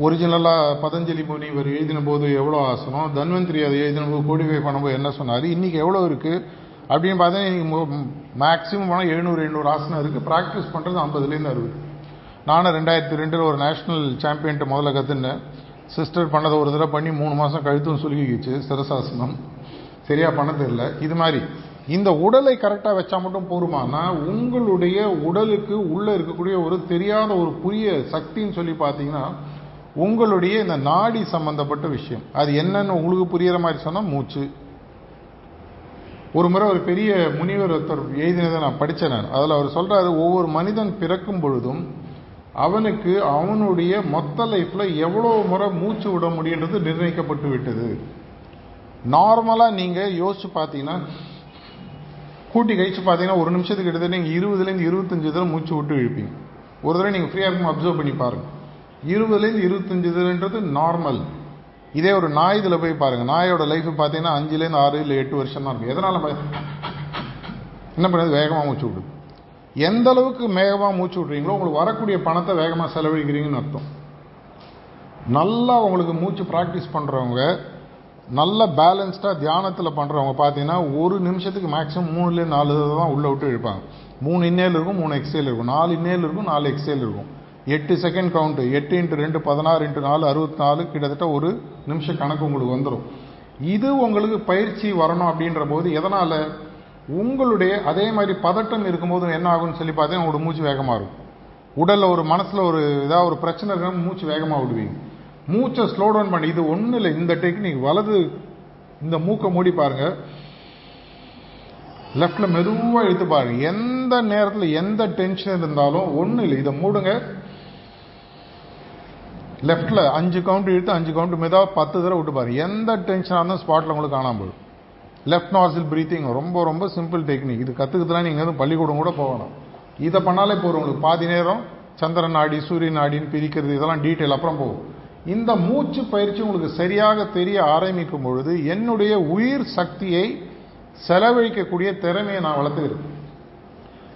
ஒரிஜினலாக பதஞ்சலி முனிவர் எழுதின போது எவ்வளோ ஆசனம் தன்வந்திரி அதை எழுதின போது கோடிஃபை பண்ணும்போது என்ன சொன்னார்? இன்றைக்கி எவ்வளோ இருக்குது அப்படின்னு பார்த்தீங்கன்னா மேக்சிமம் போனால் எழுநூறு எழுநூறு ஆசனம் இருக்குது ப்ராக்டிஸ் பண்ணுறது ஐம்பதுலேருந்து அறுபது. நானும் ரெண்டாயிரத்தி ரெண்டில் ஒரு நேஷ்னல் சாம்பியன்ட்டு முதல்ல கற்றுனேன் சிஸ்டர் பண்ணதை ஒரு தடவை பண்ணி மூணு மாதம் கழுத்தும் சொல்லிக்கிச்சு சிரசாசனம். சரியாக பண்ண தெரியல இது மாதிரி. இந்த உடலை கரெக்டாக வச்சா மட்டும் போருமானா உங்களுடைய உடலுக்கு உள்ளே இருக்கக்கூடிய ஒரு தெரியாத ஒரு புதிய சக்தின்னு சொல்லி பார்த்தீங்கன்னா உங்களுடைய இந்த நாடி சம்பந்தப்பட்ட விஷயம். அது என்னன்னு உங்களுக்கு புரியுற மாதிரி சொன்னால் மூச்சு. ஒரு முறை ஒரு பெரிய முனிவர் ஒருத்தர் எழுதினதை நான் படித்தேன் நான். அதில் அவர் சொல்கிறாரு ஒவ்வொரு மனிதன் பிறக்கும் பொழுதும் அவனுக்கு அவனுடைய மொத்த லைஃப்பில் எவ்வளோ முறை மூச்சு விட முடியுன்றது நிர்ணயிக்கப்பட்டு விட்டது. நார்மலாக நீங்கள் யோசிச்சு பார்த்தீங்கன்னா கூட்டி கழிச்சு பார்த்தீங்கன்னா ஒரு நிமிஷத்துக்கு கிட்டத்தட்ட நீங்கள் இருபதுலேருந்து இருபத்தஞ்சு தடவை மூச்சு விட்டு இழுப்பீங்க. ஒரு தடவை நீங்கள் ஃப்ரீயாக இருக்கும் அப்சர்வ் பண்ணி பாருங்கள் இருபதுலேருந்து இருபத்தஞ்சி தடவைன்றது நார்மல் இதே ஒரு நாய் இதில் போய் பாருங்கள் நாயோட லைஃப் பார்த்தீங்கன்னா அஞ்சுலேருந்து ஆறு இல்லை எட்டு வருஷம் தான் இருக்கும். எதனால என்ன பண்ணுறது? வேகமாக மூச்சு விடுது. எந்த அளவுக்கு வேகமாக மூச்சு விட்றீங்களோ உங்களுக்கு வரக்கூடிய பணத்தை வேகமாக செலவழிக்கிறீங்கன்னு அர்த்தம். நல்லா உங்களுக்கு மூச்சு ப்ராக்டிஸ் பண்ணுறவங்க நல்ல பேலன்ஸ்டாக தியானத்தில் பண்ணுறவங்க பார்த்தீங்கன்னா ஒரு நிமிஷத்துக்கு மேக்ஸிமம் மூணுலேருந்து நாலு தான் உள்ளே விட்டு இழுப்பாங்க. மூணு இன்னேல் இருக்கும் மூணு எக்ஸேல் இருக்கும். நாலு இன்னேல் இருக்கும் நாலு எக்ஸேல் இருக்கும். எட்டு செகண்ட் கவுண்ட்டு எட்டு இன்ட்டு ரெண்டு பதினாறு இன்ட்டு நாலு அறுபத்தி நாலு கிட்டத்தட்ட ஒரு நிமிஷம் கணக்கு உங்களுக்கு வந்துடும் இது உங்களுக்கு பயிற்சி வரணும் அப்படின்ற போது எதனால்? உங்களுடைய அதே மாதிரி பதட்டம் இருக்கும்போது என்ன ஆகும்னு சொல்லி பார்த்தீங்கன்னா உங்களோட மூச்சு வேகமாக இருக்கும். உடலில் ஒரு மனசில் ஒரு ஏதாவது ஒரு பிரச்சனை இருக்கா மூச்சு வேகமாக விடுவீங்க. மூச்சை ஸ்லோ டவுன் பண்ணி இது ஒன்றும் இல்லை இந்த டெக்னிக் வலது இந்த மூக்கை மூடி பாருங்கள் லெஃப்டில் மெதுவாக இழுத்து பாருங்கள் எந்த நேரத்தில் எந்த டென்ஷன் இருந்தாலும் ஒன்றும் இல்லை இதை மூடுங்க. லெஃப்டில் அஞ்சு கவுண்ட் இழுத்து அஞ்சு கவுண்ட் மெதுவாக பத்து தடவை விட்டு எந்த டென்ஷனாக இருந்தாலும் ஸ்பாட்டில் உங்களுக்கு காணாமல் போயிடும். லெஃப்ட் நாசில் பிரீத்திங் ரொம்ப ரொம்ப சிம்பிள் டெக்னிக் இது கற்றுக்கிட்டுலாம் நீங்கள் எதுவும் பள்ளிக்கூடம் கூட போகணும். இதை பண்ணாலே போகிறோம் உங்களுக்கு. பாதி நேரம் சந்திரன் நாடி சூரிய நாடின்னு பிரிக்கிறது இதெல்லாம் டீட்டெயில் அப்புறம் போகும். இந்த மூச்சு பயிற்சி உங்களுக்கு சரியாக தெரிய ஆரம்பிக்கும் பொழுது என்னுடைய உயிர் சக்தியை செலவழிக்கக்கூடிய திறமையை நான் வளர்த்துக்கிறேன்.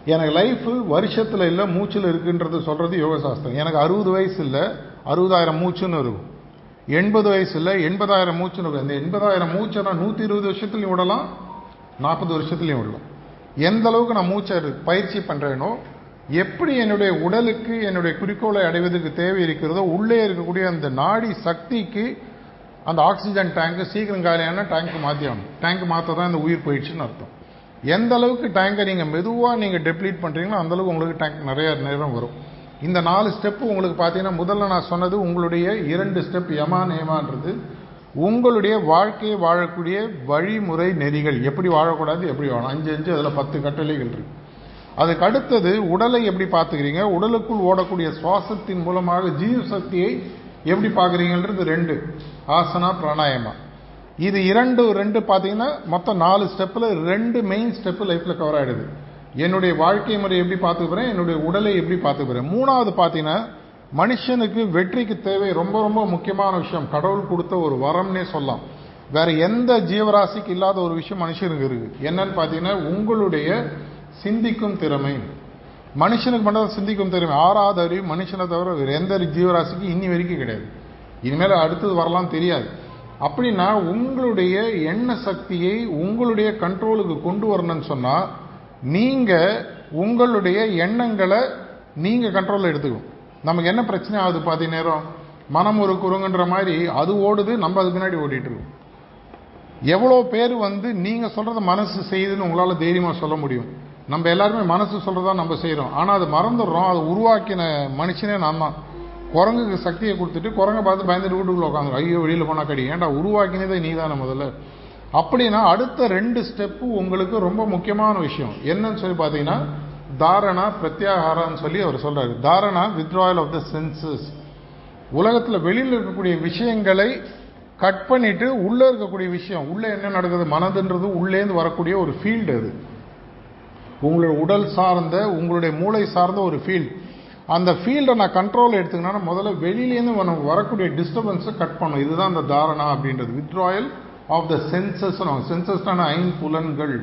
எனக்கு லைஃப் வருஷத்தில் இல்லை மூச்சில் இருக்குன்றது சொல்கிறது யோக சாஸ்திரம் எனக்கு அறுபது வயசு இல்லை அறுபதாயிரம் மூச்சுன்னு இருக்கும். எண்பது வயசில் எண்பதாயிரம் மூச்சுன்னு இருக்கும். இந்த எண்பதாயிரம் மூச்சை நான் நூற்றி இருபது வருஷத்துலையும் விடலாம் நாற்பது வருஷத்துலையும் விடலாம். எந்த அளவுக்கு நான் மூச்சை பயிற்சி பண்ணுறேனோ எப்படி என்னுடைய உடலுக்கு என்னுடைய குறிக்கோளை அடைவதற்கு தேவை இருக்கிறதோ உள்ளே இருக்கக்கூடிய அந்த நாடி சக்திக்கு அந்த ஆக்சிஜன் டேங்க்கு சீக்கிரம் காலியான டேங்க்கு மாற்றி ஆகணும் டேங்க் மாற்ற தான் இந்த உயிர் போயிடுச்சுன்னு அர்த்தம். எந்த அளவுக்கு டேங்கை நீங்கள் மெதுவாக நீங்கள் டெப்ளீட் பண்ணுறீங்களோ அந்தளவுக்கு உங்களுக்கு டேங்க் நிறைய நேரம் வரும். இந்த நாலு ஸ்டெப்பு உங்களுக்கு பார்த்தீங்கன்னா முதல்ல நான் சொன்னது உங்களுடைய இரண்டு ஸ்டெப் யமான் ஏமான்றது உங்களுடைய வாழ்க்கையை வாழக்கூடிய வழிமுறை நெறிகள். எப்படி வாழக்கூடாது எப்படி வாழணும்? அஞ்சு அஞ்சு அதில் பத்து கட்டளைகள் இருக்கு. அதுக்கு அடுத்தது உடலை எப்படி பார்த்துக்கிறீங்க? உடலுக்குள் ஓடக்கூடிய சுவாசத்தின் மூலமாக ஜீவ சக்தியை எப்படி பார்க்குறீங்கன்றது ரெண்டு. ஆசனா பிராணாயமா. இது இரண்டு ரெண்டு பார்த்தீங்கன்னா மொத்தம் நாலு ஸ்டெப்பில் ரெண்டு மெயின் ஸ்டெப்பு லைஃப்பில் கவர் ஆகிடுது என்னுடைய வாழ்க்கை முறை எப்படி பார்த்துக்கிறேன்? என்னுடைய உடலை எப்படி பார்த்துக்கிறேன்? மூணாவது பார்த்தீங்கன்னா மனுஷனுக்கு வெற்றிக்கு தேவை ரொம்ப ரொம்ப முக்கியமான விஷயம். கடவுள் கொடுத்த ஒரு வரம்னே சொல்லலாம். வேற எந்த ஜீவராசிக்கு இல்லாத ஒரு விஷயம் மனுஷனுக்கு இருக்கு. என்னன்னு பார்த்தீங்கன்னா உங்களுடைய சிந்திக்கும் திறமை. மனுஷனுக்கு மட்டும் சிந்திக்கும் திறமை. ஆறாவது அறிவு மனுஷனை தவிர வேறு எந்த ஜீவராசிக்கு இன்னி வரைக்கும் கிடையாது. இனிமேல் அடுத்தது வரலாம் தெரியாது. அப்படின்னா உங்களுடைய எண்ண சக்தியை உங்களுடைய கண்ட்ரோலுக்கு கொண்டு வரணும்னு சொன்னால் நீங்கள் உங்களுடைய எண்ணங்களை நீங்கள் கண்ட்ரோலில் எடுத்துக்கணும். நமக்கு என்ன பிரச்சனை ஆகுது பாதி நேரம்? மனம் ஒரு குரங்குன்ற மாதிரி அது ஓடுது நம்ம அது பின்னாடி ஓடிட்டு இருக்கோம். எவ்வளோ பேர் வந்து நீங்கள் சொல்கிறத மனசு செய்யுதுன்னு உங்களால் தைரியமாக சொல்ல முடியும். நம்ம எல்லாருமே மனசு சொல்கிறதா நம்ம செய்கிறோம் ஆனால் அது மறந்துடுறோம். அதை உருவாக்கின மனுஷனே நான் தான். குரங்குக்கு சக்தியை கொடுத்துட்டு குரங்கை பார்த்து பயந்துட்டு வீட்டுக்குள்ளே உட்காந்து ஐயோ வெளியில் போனால் கடி. ஏன்டா உருவாக்கினதே நீ தானே முதல்ல? அப்படின்னா அடுத்த ரெண்டு ஸ்டெப்பு உங்களுக்கு ரொம்ப முக்கியமான விஷயம். என்னன்னு சொல்லி பார்த்தீங்கன்னா தாரணா பிரத்யாகாரான்னு சொல்லி அவர் சொல்கிறார் தாரணா வித்ராயல் ஆஃப் த சென்சஸ் உலகத்தில் வெளியில் இருக்கக்கூடிய விஷயங்களை கட் பண்ணிவிட்டு உள்ளே இருக்கக்கூடிய விஷயம். உள்ளே என்ன நடக்குது? மனதுன்றது உள்ளேந்து வரக்கூடிய ஒரு ஃபீல்டு அது. உங்களுடைய உடல் சார்ந்த உங்களுடைய மூளை சார்ந்த ஒரு ஃபீல்டு அந்த ஃபீல்டை நான் கண்ட்ரோல் எடுத்துக்கணும்னா முதல்ல வெளியிலேருந்து வரக்கூடிய டிஸ்டர்பன்ஸை கட் பண்ணும். இதுதான் அந்த தாரணா அப்படின்றது. வித்ராயல் ஆஃப் த சென்சஸ் சென்சஸ்டான ஐம்புலன்கள்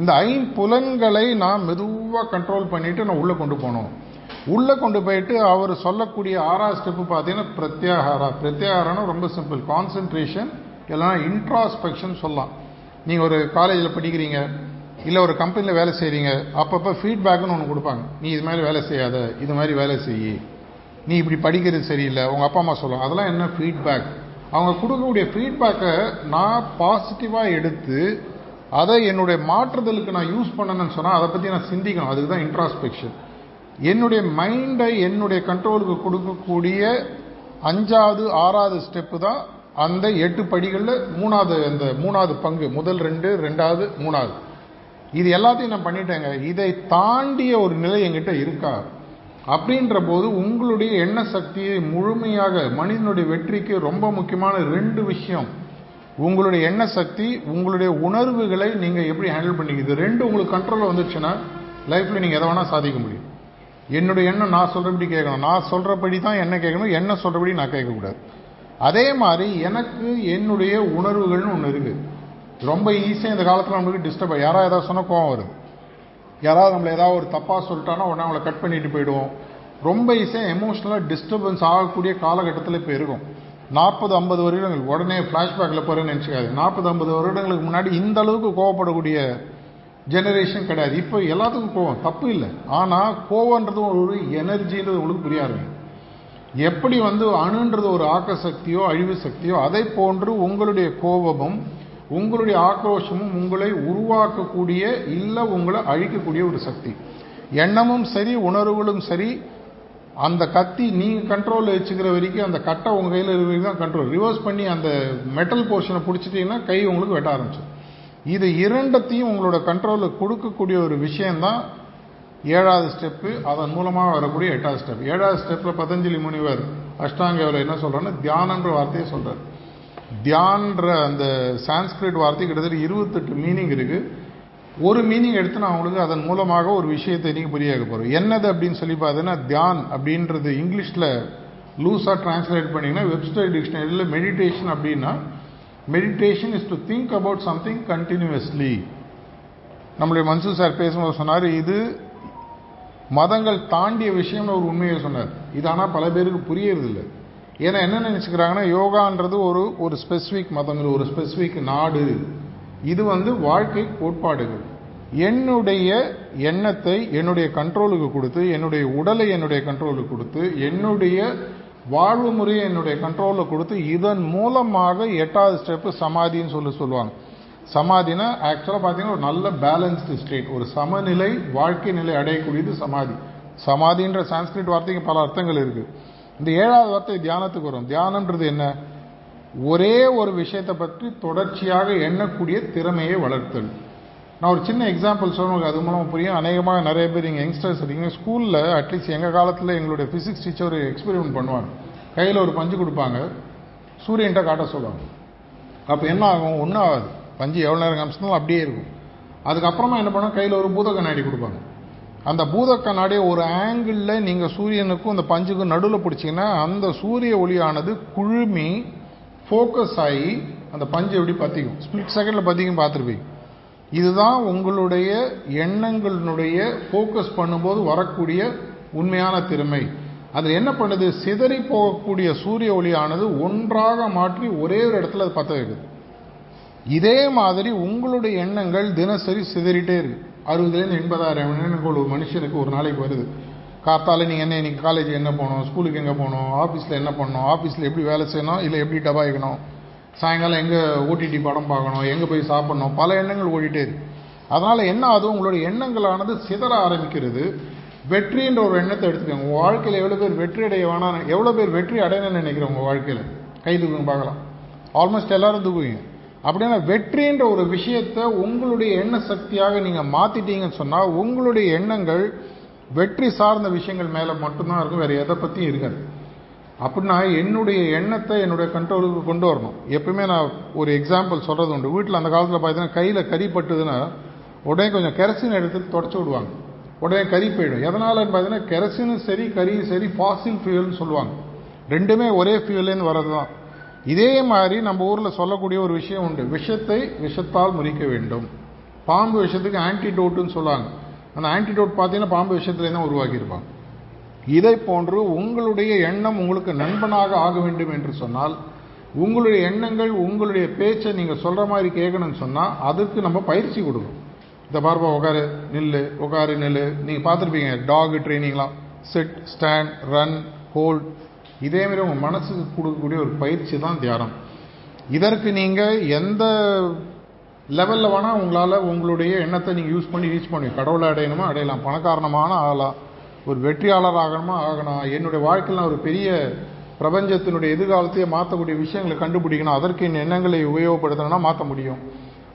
இந்த ஐம்புலன்களை நான் மெதுவாக கண்ட்ரோல் பண்ணிவிட்டு நான் உள்ளே கொண்டு போகணும். உள்ளே கொண்டு போயிட்டு அவர் சொல்லக்கூடிய ஆறாவது ஸ்டெப்பு பார்த்தீங்கன்னா பிரத்யாகாரா பிரத்யாகாரம்னா ரொம்ப சிம்பிள் கான்சென்ட்ரேஷன் இல்லைனா இன்ட்ராஸ்பெக்ஷன் சொல்லலாம். நீங்கள் ஒரு காலேஜில் படிக்கிறீங்க இல்லை ஒரு கம்பெனியில் வேலை செய்கிறீங்க அப்பப்போ ஃபீட்பேக்குன்னு ஒன்று கொடுப்பாங்க. நீ இது மாதிரி வேலை செய்யாத இது மாதிரி வேலை செய்யி நீ இப்படி படிக்கிறது சரியில்லை உங்கள் அப்பா அம்மா சொல்லுவாங்க. அதெல்லாம் என்ன ஃபீட்பேக் அவங்க கொடுக்கக்கூடிய ஃபீட்பேக்கை நான் பாசிட்டிவாக எடுத்து அதை என்னுடைய மாற்றுதலுக்கு நான் யூஸ் பண்ணணும்னு சொன்னால் அதை பற்றி நான் சிந்திக்கணும். அதுக்கு தான் இன்ட்ராஸ்பெக்ஷன் என்னுடைய மைண்டை என்னுடைய கண்ட்ரோலுக்கு கொடுக்கக்கூடிய அஞ்சாவது ஆறாவது ஸ்டெப்பு தான் அந்த எட்டு படிகளில் மூணாவது அந்த மூணாவது பங்கு. முதல் ரெண்டு ரெண்டாவது மூணாவது. இது எல்லாத்தையும் நான் பண்ணிட்டேங்க. இதை தாண்டிய ஒரு நிலை என்கிட்ட இருக்கா? அப்படின்ற போது உங்களுடைய எண்ண சக்தியை முழுமையாக மனிதனுடைய வெற்றிக்கு ரொம்ப முக்கியமான ரெண்டு விஷயம். உங்களுடைய எண்ண சக்தி உங்களுடைய உணர்வுகளை நீங்கள் எப்படி ஹேண்டில் பண்ணிக்கிது ரெண்டு உங்களுக்கு கண்ட்ரோலில் வந்துச்சுன்னா லைஃப்பில் நீங்கள் எதை வேணால் சாதிக்க முடியும். என்னுடைய எண்ணம் நான் சொல்கிறபடி கேட்கணும். நான் சொல்கிறபடி தான் என்ன கேட்கணும்? என்ன சொல்கிறபடி நான் கேட்கக்கூடாது. அதே மாதிரி எனக்கு என்னுடைய உணர்வுகள்னு ஒன்று இருக்குது ரொம்ப ஈஸியாக இந்த காலத்தில் நம்மளுக்கு டிஸ்டர்ப் யாராவது ஏதாவது சொன்னால் கோவம் வருது யாராவது நம்மளை ஏதாவது ஒரு தப்பாக சொல்லிட்டானா உடனே அவங்கள கட் பண்ணிட்டு போயிடுவோம். ரொம்ப ஈஸியாக எமோஷனலாக டிஸ்டர்பன்ஸ் ஆகக்கூடிய காலகட்டத்தில் இப்போ இருக்கும். நாற்பது ஐம்பது வருடங்கள் உடனே ஃப்ளாஷ்பேக்கில் போகிறேன்னு நினச்சிக்காது நாற்பது ஐம்பது வருடங்களுக்கு முன்னாடி இந்த அளவுக்கு கோவப்படக்கூடிய ஜெனரேஷன் கிடையாது. இப்போ எல்லாத்துக்கும் கோவம் தப்பு இல்லை. ஆனால் கோவன்றது ஒரு எனர்ஜின்றது உங்களுக்கு புரிய ஆரம்பிக்கும் எப்படி வந்து அணுன்றது ஒரு ஆக்க சக்தியோ அழிவு சக்தியோ அதை போன்று உங்களுடைய கோபமும் உங்களுடைய ஆக்ரோஷமும் உங்களை உருவாக்கக்கூடிய இல்லை உங்களை அழிக்கக்கூடிய ஒரு சக்தி. எண்ணமும் சரி உணர்வுகளும் சரி அந்த கத்தி நீங்கள் கண்ட்ரோலில் வச்சுக்கிற வரைக்கும் அந்த கட்டை உங்கள் கையில் இருக்கிறது தான் கண்ட்ரோல் ரிவர்ஸ் பண்ணி அந்த மெட்டல் போர்ஷனை பிடிச்சிட்டிங்கன்னா கை உங்களுக்கு வெட்ட ஆரம்பிச்சிடும். இது இரண்டத்தையும் உங்களோட கண்ட்ரோலில் கொடுக்கக்கூடிய ஒரு விஷயந்தான் ஏழாவது ஸ்டெப்பு அதன் மூலமாக வரக்கூடிய எட்டாவது ஸ்டெப் ஏழாவது ஸ்டெப்பில் பதஞ்சலி முனிவர் அஷ்டாங்கவில் என்ன சொல்றாருன்னா தியானன்ற வார்த்தையை சொல்கிறார் தியான்ற அந்த சான்ஸ்கிரிட் வார்த்தை கிட்டத்தட்ட இருபத்தெட்டு மீனிங் இருக்குது ஒரு மீனிங் எடுத்து நான் உங்களுக்கு அதன் மூலமாக ஒரு விஷயத்தை நீங்கள் புரிய வைக்க போகிறோம் என்னது அப்படின்னு சொல்லி பார்த்தீங்கன்னா தியான் அப்படின்றது இங்கிலீஷில் லூஸாக டிரான்ஸ்லேட் பண்ணிங்கன்னா வெப்ஸ்டர் டிக்ஷனரியில் மெடிடேஷன் அப்படின்னா meditation is to think about something continuously நம்மளுடைய மன்சூர் சார் பேசும்போது சொன்னார் இது மதங்கள் தாண்டிய விஷயம்னு ஒரு உண்மையை சொன்னார். இது ஆனால் பல பேருக்கு புரியறதில்லை. ஏன்னா என்ன நினச்சிக்கிறாங்கன்னா யோகான்றது ஒரு ஒரு ஸ்பெசிஃபிக் மதங்கள் ஒரு ஸ்பெசிஃபிக் நாடு. இது வந்து வாழ்க்கை கோட்பாடுகள். என்னுடைய எண்ணத்தை என்னுடைய கண்ட்ரோலுக்கு கொடுத்து என்னுடைய உடலை என்னுடைய கண்ட்ரோலுக்கு கொடுத்து என்னுடைய வாழ்வு முறையை என்னுடைய கண்ட்ரோலில் கொடுத்து இதன் மூலமாக எட்டாவது ஸ்டெப்பு சமாதின்னு சொல்லி சொல்லுவாங்க. சமாதினா ஆக்சுவலாக பார்த்தீங்கன்னா ஒரு நல்ல பேலன்ஸ்டு ஸ்டேட் ஒரு சமநிலை வாழ்க்கை நிலை அடையக்கூடியது சமாதி. சமாதின்ற சான்ஸ்கிரிட் வார்த்தைக்கு பல அர்த்தங்கள் இருக்குது இந்த ஏழாவது வார்த்தை தியானத்துக்கு வரும். தியானம்ன்றது என்ன? ஒரே ஒரு விஷயத்தை பற்றி தொடர்ச்சியாக எண்ணக்கூடிய திறமையை வளர்த்தல். நான் ஒரு சின்ன எக்ஸாம்பிள் சொல்லுங்க அது மூலம் புரியும். அநேகமாக நிறைய பேர் இங்கே யங்ஸ்டர்ஸ் இருக்கீங்க. ஸ்கூலில் அட்லீஸ்ட் எங்கள் காலத்தில் எங்களுடைய ஃபிசிக்ஸ் டீச்சர் ஒரு எக்ஸ்பெரிமெண்ட் பண்ணுவாங்க. கையில் ஒரு பஞ்சு கொடுப்பாங்க. சூரியன்ட்ட காட்ட சொல்லுவாங்க. அப்போ என்ன ஆகும்? ஒன்றும் ஆகாது. பஞ்சு எவ்வளோ நேரம் காமிச்சினாலும் அப்படியே இருக்கும். அதுக்கப்புறமா என்ன பண்ணுவோம் கையில் ஒரு பூத கண்ணாடி கொடுப்பாங்க. அந்த பூத கண்ணாடியை ஒரு ஆங்கிளில் நீங்கள் சூரியனுக்கும் அந்த பஞ்சுக்கும் நடுவில் பிடிச்சிங்கன்னா அந்த சூரிய ஒளியானது குழுமி ஃபோக்கஸ் ஆகி அந்த பஞ்சு எப்படி பற்றிக்கும் ஸ்பிளிட் செகண்டில் பற்றிக்கும் பார்த்துருப்பீங்க. இதுதான் உங்களுடைய எண்ணங்களினுடைய ஃபோக்கஸ் பண்ணும்போது வரக்கூடிய உண்மையான திறமை. அது என்ன பண்ணுது? சிதறி போகக்கூடிய சூரிய ஒளியானது ஒன்றாக மாற்றி ஒரே ஒரு இடத்துல அது பற்ற வைக்குது. இதே மாதிரி உங்களுடைய எண்ணங்கள் தினசரி சிதறிட்டே இருக்குது அறுபதுலேருந்து எண்பதாயிரம் எண்ணங்கள் ஒரு மனுஷனுக்கு ஒரு நாளைக்கு வருது. காத்தால நீங்கள் என்ன இன்றைக்கி காலேஜ் என்ன போகணும் ஸ்கூலுக்கு எங்கே போகணும் ஆஃபீஸில் என்ன பண்ணணும் ஆஃபீஸில் எப்படி வேலை செய்யணும் இல்லை எப்படி டபாய்க்கணும் சாயங்காலம் எங்கே ஓடிடி படம் பார்க்கணும் எங்கே போய் சாப்பிட்ணும் பல எண்ணங்கள் ஓடிட்டே இருக்குது அதனால் என்ன ஆகுது? உங்களுடைய எண்ணங்களானது சிதற ஆரம்பிக்கிறது. வெற்றின்ற ஒரு எண்ணத்தை எடுத்துக்கோங்க. உங்கள் வாழ்க்கையில் எவ்வளோ பேர் வெற்றி அடைய வேணாம் எவ்வளோ பேர் வெற்றி அடையணும்னு நினைக்கிறோம் உங்கள் வாழ்க்கையில்? கை தூக்குங்க பார்க்கலாம். ஆல்மோஸ்ட் எல்லோரும் தூக்குவீங்க. அப்படின்னா வெற்றின்ற ஒரு விஷயத்தை உங்களுடைய எண்ண சக்தியாக நீங்கள் மாற்றிட்டீங்கன்னு சொன்னால் உங்களுடைய எண்ணங்கள் வெற்றி சார்ந்த விஷயங்கள் மேலே மட்டும்தான் இருக்கும் வேறு எதை பற்றியும் இருக்காது. அப்படின்னா என்னுடைய எண்ணத்தை என்னுடைய கண்ட்ரோலுக்கு கொண்டு வரணும். எப்பவுமே நான் ஒரு எக்ஸாம்பிள் சொல்கிறது உண்டு. வீட்டில் அந்த காலத்தில் பார்த்தீங்கன்னா கையில் கறி பட்டுதுன்னா உடனே கொஞ்சம் கெரசின் எடுத்து தொடச்சி விடுவாங்க. உடனே கறி போயிடும். எதனாலன்னு பார்த்தீங்கன்னா கெரசினும் சரி கறியும் சரி ஃபாசில் ஃபியூல்னு சொல்லுவாங்க. ரெண்டுமே ஒரே ஃபியூல்லேருந்து வர்றது தான் இதே மாதிரி நம்ம ஊரில் சொல்லக்கூடிய ஒரு விஷயம் உண்டு. விஷத்தை விஷத்தால் முறிக்க வேண்டும். பாம்பு விஷத்துக்கு ஆன்டிடோட்டுன்னு சொல்லுவாங்க. அந்த ஆன்டிடோட் பார்த்தீங்கன்னா பாம்பு விஷயத்துலேருந்து தான் உருவாக்கியிருப்பாங்க. இதை போன்று உங்களுடைய எண்ணம் உங்களுக்கு நண்பனாக ஆக வேண்டும் என்று சொன்னால் உங்களுடைய எண்ணங்கள் உங்களுடைய பேச்சை நீங்கள் சொல்கிற மாதிரி கேட்கணும்னு சொன்னால் அதுக்கு நம்ம பயிற்சி கொடுக்கணும். இந்த பார்ப்பா உட்காரு நில்லு உட்காரு நில்லு. நீங்கள் பார்த்துருப்பீங்க டாக் ட்ரைனிங்லாம் செட் ஸ்டாண்ட் ரன் ஹோல்ட் இதேமாரி உங்கள் மனசுக்கு கொடுக்கக்கூடிய ஒரு பயிற்சி தான் தியானம். இதற்கு நீங்கள் எந்த லெவலில் வேணால் உங்களால் உங்களுடைய எண்ணத்தை நீங்கள் யூஸ் பண்ணி ரீச் பண்ணுவீங்க கடவுளை அடையணுமா? அடையலாம். பணக்காரணமான ஆகலாம் ஒரு வெற்றியாளர் ஆகணுமா? ஆகணும். என்னுடைய வாழ்க்கையில் நான் ஒரு பெரிய பிரபஞ்சத்தினுடைய எதிர்காலத்தையே மாற்றக்கூடிய விஷயங்களை கண்டுபிடிக்கணும். அதற்கு என் எண்ணங்களை உபயோகப்படுத்தணும்னா மாற்ற முடியும்.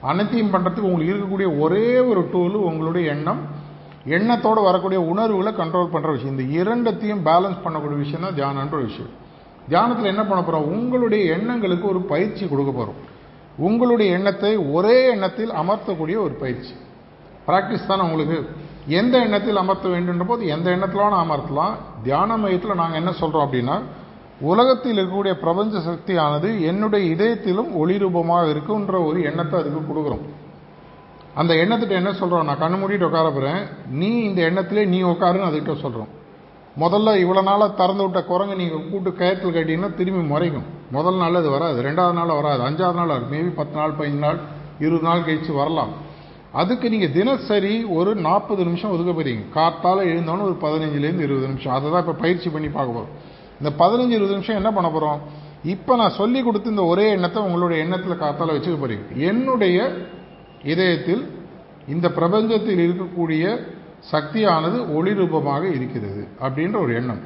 அனைத்தையும் பண்ணுறதுக்கு உங்களுக்கு இருக்கக்கூடிய ஒரே ஒரு டூல் உங்களுடைய எண்ணம் எண்ணத்தோடு வரக்கூடிய உணர்வுகளை கண்ட்ரோல் பண்ணுற விஷயம். இந்த இரண்டத்தையும் பேலன்ஸ் பண்ணக்கூடிய விஷயம் தான் தியானன்ற விஷயம். தியானத்தில் என்ன பண்ண போகிறோம் உங்களுடைய எண்ணங்களுக்கு ஒரு பயிற்சி கொடுக்க போகிறோம் உங்களுடைய எண்ணத்தை ஒரே எண்ணத்தில் அமர்த்தக்கூடிய ஒரு பயிற்சி. ப்ராக்டிஸ் தானே உங்களுக்கு. எந்த எண்ணத்தில் அமர்த்த வேண்டுன்ற போது எந்த எண்ணத்திலான அமர்த்தலாம்? தியான மையத்தில் நாங்கள் என்ன சொல்கிறோம் அப்படின்னா உலகத்தில் இருக்கக்கூடிய பிரபஞ்ச சக்தியானது என்னுடைய இதயத்திலும் ஒளி ரூபமாக இருக்குன்ற ஒரு எண்ணத்தை அதுக்கு கொடுக்குறோம். அந்த எண்ணத்திட்ட என்ன சொல்கிறோம் நான் கண்ணு மூடிட்டு உட்கார போகிறேன் நீ இந்த எண்ணத்திலே நீ உட்காருன்னு அதுக்கிட்ட சொல்கிறோம் முதல்ல இவ்வளோ நாளாக திறந்து விட்ட குரங்கு நீங்கள் கூட்டு கயத்தில் கட்டிங்கன்னா திரும்பி முறைக்கும். முதல் நாள் அது வராது. ரெண்டாவது நாள் வராது. அஞ்சாவது நாள் வரும். மேபி பத்து நாள் பதினஞ்சு நாள் இருபது நாள் கழித்து வரலாம். அதுக்கு நீங்கள் தினசரி ஒரு நாற்பது நிமிஷம் ஒதுக்க போகிறீங்க காத்தால் எழுந்தோன்னு ஒரு பதினஞ்சுலேருந்து இருபது நிமிஷம். அதை தான் இப்போ பயிற்சி பண்ணி பார்க்க போகிறோம் இந்த பதினஞ்சு இருபது நிமிஷம் என்ன பண்ண போகிறோம் இப்போ நான் சொல்லி கொடுத்து இந்த ஒரே எண்ணத்தை உங்களுடைய எண்ணத்தில் காத்தால் வச்சுக்க போகிறீங்க என்னுடைய இதயத்தில் இந்த பிரபஞ்சத்தில் இருக்கக்கூடிய சக்தியானது ஒளி ரூபமாக இருக்கிறது அப்படின்ற ஒரு எண்ணம்.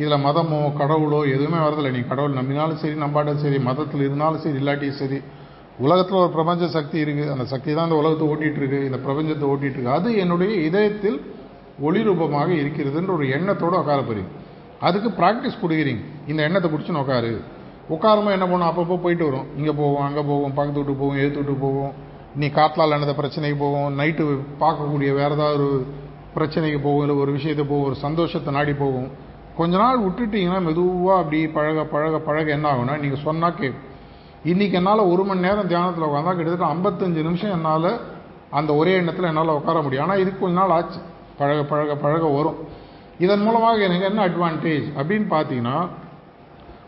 இதில் மதமோ கடவுளோ எதுவுமே வரதில்லை. நீ கடவுள் நம்பினாலும் சரி நம்பாட்டாலும் சரி மதத்தில் இருந்தாலும் சரி இல்லாட்டியும் சரி உலகத்தில் ஒரு பிரபஞ்ச சக்தி இருக்குது அந்த சக்தி தான் இந்த உலகத்தை ஓட்டிகிட்டு இருக்கு இந்த பிரபஞ்சத்தை ஓட்டிகிட்டு இருக்கு. அது என்னுடைய இதயத்தில் ஒளி ரூபமாக இருக்கிறதுன்ற ஒரு எண்ணத்தோடு உட்கார போறீங்க. அதுக்கு ப்ராக்டிஸ் கொடுக்குறீங்க. இந்த எண்ணத்தை பிடிச்சின்னு உட்காரு. உட்காரமா என்ன பண்ணும் அப்பப்போ போயிட்டு வரும் இங்கே போவோம் அங்கே போவோம் பக்கத்து விட்டு போவோம் எழுத்து விட்டு போவோம். நீ காற்றால் நடந்த பிரச்சனைக்கு போவோம் நைட்டு பார்க்கக்கூடிய வேறு ஏதாவது ஒரு பிரச்சனைக்கு போகும் இல்லை ஒரு விஷயத்தை போகும் ஒரு சந்தோஷத்தை நாடி போகும் கொஞ்ச நாள் விட்டுட்டீங்கன்னா மெதுவாக அப்படி பழக பழக பழக என்ன ஆகும்னா நீங்கள் சொன்னால் கேட்கும் இன்றைக்கி என்னால் ஒரு மணி நேரம் தியானத்தில் உட்காந்தா கிட்டத்தட்ட ஐம்பத்தஞ்சு நிமிஷம் என்னால் அந்த ஒரே எண்ணத்தில் என்னால் உட்கார முடியும். ஆனால் இதுக்கு கொஞ்ச நாள் ஆச்சு. பழக பழக பழக வரும். இதன் மூலமாக எனக்கு என்ன அட்வான்டேஜ் அப்படின்னு பார்த்தீங்கன்னா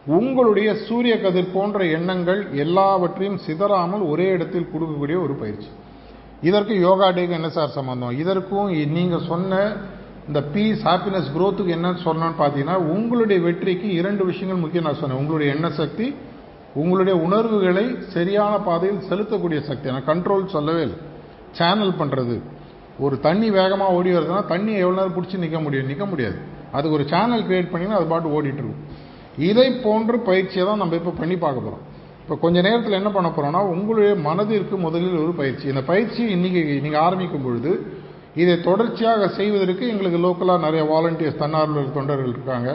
உங்களுடைய சூரிய கதிர் போன்ற எண்ணங்கள் எல்லாவற்றையும் சிதறாமல் ஒரே இடத்தில் கொடுக்கக்கூடிய ஒரு பயிற்சி. இதற்கு யோகா டேக்கு என்ன சார் சம்மந்தம் இதற்கும் நீங்கள் சொன்ன இந்த பீஸ் ஹாப்பினஸ் க்ரோத்துக்கு என்ன சொன்னோன்னு பார்த்தீங்கன்னா உங்களுடைய வெற்றிக்கு இரண்டு விஷயங்கள் முக்கியம் நான் சொன்னேன். உங்களுடைய எண்ண சக்தி உங்களுடைய உணர்வுகளை சரியான பாதையில் செலுத்தக்கூடிய சக்தி. நான் கண்ட்ரோல் சொல்லவே இல்லை. சேனல் பண்ணுறது ஒரு தண்ணி வேகமாக ஓடி வருதுன்னா தண்ணி எவ்வளோ நேரம் பிடிச்சி நிற்க முடியும்? நிற்க முடியாது. அதுக்கு ஒரு சேனல் கிரியேட் பண்ணிங்கன்னா அது பாட்டு ஓடிட்டுருக்கும் இதை போன்ற பயிற்சியை தான் நம்ம இப்போ பண்ணி பார்க்க போகிறோம் இப்போ கொஞ்ச நேரத்தில் என்ன பண்ண போகிறோம்னா உங்களுடைய மனதிற்கு முதலில் ஒரு பயிற்சி. இந்த பயிற்சி இன்றைக்கி நீங்கள் ஆரம்பிக்கும் பொழுது இதை தொடர்ச்சியாக செய்வதற்கு எங்களுக்கு லோக்கலாக நிறைய வாலண்டியர்ஸ் தன்னார்வலர் தொண்டர்கள் இருக்காங்க.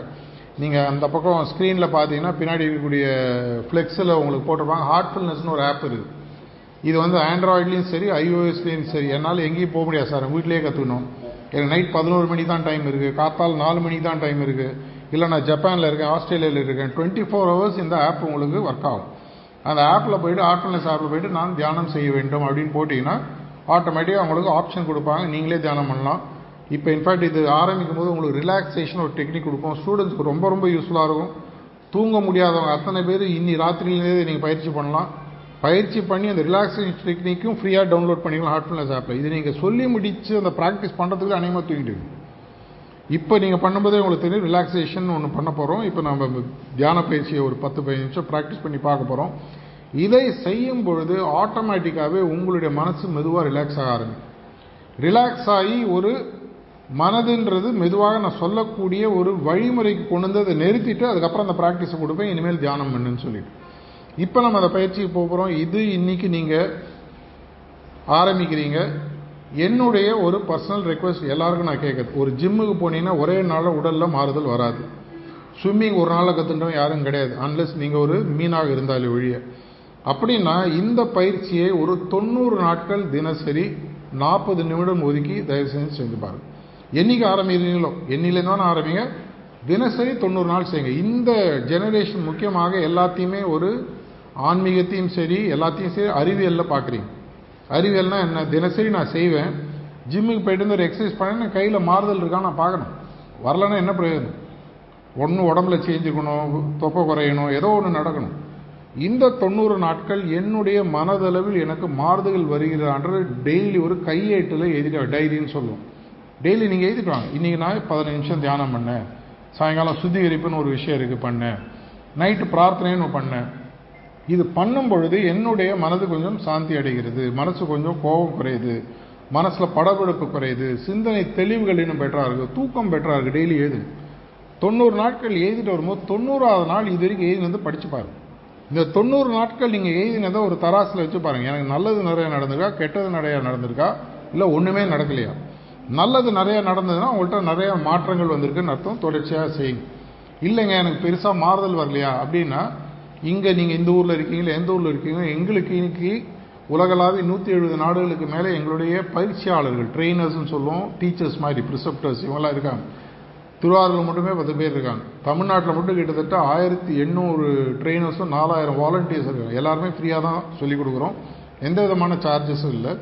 நீங்கள் அந்த பக்கம் ஸ்க்ரீனில் பார்த்தீங்கன்னா பின்னாடி இருக்கக்கூடிய ஃப்ளெக்ஸில் உங்களுக்கு போட்டிருப்பாங்க. ஹார்ட்ஃபுல்னஸ்னு ஒரு ஆப் இருக்குது இது வந்து ஆண்ட்ராய்ட்லேயும் சரி ஐஓஎஸ்லேயும் சரி. என்னால் எங்கேயும் போக முடியாது சார். வீட்டிலேயே கற்றுக்கணும் எனக்கு நைட் பதினோரு மணி தான் டைம் இருக்குது காத்தால் நாலு மணிக்கு தான் டைம் இருக்குது இல்லை நான் ஜப்பானில் இருக்கேன் ஆஸ்திரேலியாவில் இருக்கேன். டுவெண்ட்டி ஃபோர் ஹவர்ஸ் இந்த ஆப் உங்களுக்கு ஒர்க் ஆகும். அந்த ஆப்பில் போயிட்டு ஆர்ட்ஃபுல்னஸ் ஆப்பில் போயிட்டு நான் தியானம் செய்ய வேண்டும் அப்படின்னு போட்டிங்கன்னா ஆட்டோமேட்டிக்காக உங்களுக்கு ஆப்ஷன் கொடுப்பாங்க. நீங்களே தியானம் பண்ணலாம். இப்போ இன்ஃபேக்ட் இது ஆரம்பிக்கும் போது உங்களுக்கு ரிலாக்ஸேஷன் ஒரு டெக்னிக் கொடுப்போம் ஸ்டூடெண்ட்ஸ்க்கு ரொம்ப ரொம்ப யூஸ்ஃபுல்லாக இருக்கும். தூங்க முடியாதவங்க அத்தனை பேர் இன்னி ராத்திரியிலேயே நீங்கள் பயிற்சி பண்ணலாம். பயிற்சி பண்ணி அந்த ரிலாக்ஸேஷன் டெக்னிக்கும் ஃப்ரீயாக டவுன்லோட் பண்ணிக்கலாம் ஹார்ட்ஃபுல்னஸ் ஆப்பில் இது நீங்கள் சொல்லி முடித்து அந்த ப்ராக்டிஸ் பண்ணுறதுக்கு அநேகமாக தூங்கிட்டு இப்போ நீங்கள் பண்ணும்போதே உங்களுக்கு தெரியும் ரிலாக்ஸேஷன் ஒன்று பண்ண போகிறோம் இப்போ நம்ம தியான பயிற்சியை ஒரு பத்து பதினஞ்சு நிமிஷம் ப்ராக்டிஸ் பண்ணி பார்க்க போகிறோம் இதை செய்யும் பொழுது ஆட்டோமேட்டிக்காகவே உங்களுடைய மனசு மெதுவாக ரிலாக்ஸ் ஆக ஆரம்பிக்கும். ரிலாக்ஸ் ஆகி ஒரு மனதுன்றது மெதுவாக நான் சொல்லக்கூடிய ஒரு வழிமுறைக்கு கொண்டு வந்து அதை நிறுத்திட்டு அதுக்கப்புறம் அந்த ப்ராக்டிஸை கொடுப்பேன் இனிமேல் தியானம் பண்ணுன்னு சொல்லிட்டு. இப்போ நம்ம அந்த பயிற்சிக்கு போக போகிறோம் இது இன்னைக்கு நீங்கள் ஆரம்பிக்கிறீங்க. என்னுடைய ஒரு பர்சனல் ரெக்வஸ்ட் எல்லாருக்கும் நான் கேட்குறது. ஒரு ஜிம்முக்கு போனீங்கன்னா ஒரே நாளில் உடலில் மாறுதல் வராது. ஸ்விம்மிங் ஒரு நாளில் கற்றுட்டோம் யாரும் கிடையாது. அன்லெஸ் நீங்கள் ஒரு மீனாக இருந்தாலே ஒழிய. அப்படின்னா இந்த பயிற்சியை ஒரு தொண்ணூறு நாட்கள் தினசரி நாற்பது நிமிடம் ஒதுக்கி தயவு செஞ்சு செஞ்சு பாருங்க. என்னைக்கு ஆரம்பிக்கிறீங்களோ? என்னிலேருந்து ஆரம்பிங்க. தினசரி தொண்ணூறு நாள் செய்யுங்க. இந்த ஜெனரேஷன் முக்கியமாக எல்லாத்தையுமே ஒரு ஆன்மீகத்தையும் சரி எல்லாத்தையும் சரி அறிவியலில் பார்க்குறீங்க அறிவியல்னால் என்ன? தினசரி நான் செய்வேன். ஜிம்முக்கு போயிட்டு வந்து ஒரு எக்ஸசைஸ் பண்ணேன் கையில் மாறுதல் இருக்கா நான் பார்க்கணும். வரலன்னா என்ன பிரயோஜனம்? ஒன்று உடம்புல செஞ்சுக்கணும் தொப்பை குறையணும் ஏதோ ஒன்று நடக்கணும். இந்த தொண்ணூறு நாட்கள் என்னுடைய மனதளவில் எனக்கு மாறுதல்கள் வருகிறான்ற டெய்லி ஒரு கையேட்டில் எழுதிட்டு டைரின்னு சொல்லுவோம். டெய்லி நீங்கள் எழுதிக்கலாம் இன்றைக்கி நான் பதினஞ்சு நிமிஷம் தியானம் பண்ணேன். சாயங்காலம் சுத்திகரிப்புன்னு ஒரு விஷயம் இருக்குது பண்ணேன். நைட்டு பிரார்த்தனைன்னு பண்ணேன். இது பண்ணும் பொழுது என்னுடைய மனது கொஞ்சம் சாந்தி அடைகிறது. மனசு கொஞ்சம் கோபம் குறையுது. மனசில் படபடப்பு குறையுது. சிந்தனை தெளிவுகள் இன்னும் பெட்டராக இருக்குது தூக்கம் பெட்டராக இருக்குது டெய்லி எழுது தொண்ணூறு நாட்கள் எழுதிட்டு வரும்போது தொண்ணூறாவது நாள் இது வரைக்கும் எழுதினது படித்து பாருங்கள் இந்த தொண்ணூறு நாட்கள் நீங்கள் எழுதினதை ஒரு தராசில் வச்சு பாருங்கள் எனக்கு நல்லது நிறைய நடந்திருக்கா? கெட்டது நிறைய நடந்திருக்கா? இல்லை ஒன்றுமே நடக்கலையா? நல்லது நிறைய நடந்ததுன்னா உங்கள்கிட்ட நிறைய மாற்றங்கள் வந்திருக்குன்னு அர்த்தம். தொடர்ச்சியாக செய்யுங்க. இல்லைங்க எனக்கு பெருசாக மாறுதல் வரலையா? அப்படின்னா இங்கே நீங்கள் இந்த ஊரில் இருக்கீங்களா எந்த ஊரில் இருக்கீங்களோ எங்களுக்கு இன்னைக்கு உலகளாவிய நூற்றி எழுபது நாடுகளுக்கு மேலே எங்களுடைய பயிற்சியாளர்கள் ட்ரெயினர்ஸ்னு சொல்லுவோம் டீச்சர்ஸ் மாதிரி ப்ரிசப்டர்ஸ் இவங்கெல்லாம் இருக்காங்க. திருவாரூரில் மட்டுமே பத்து பேர் இருக்காங்க. தமிழ்நாட்டில் மட்டும் கிட்டத்தட்ட ஆயிரத்தி எண்ணூறு ட்ரெயினர்ஸும் நாலாயிரம் வாலண்டியர்ஸ் இருக்காங்க. எல்லாருமே ஃப்ரீயாக தான் சொல்லிக் கொடுக்குறோம். எந்த விதமான சார்ஜஸும் இல்லை.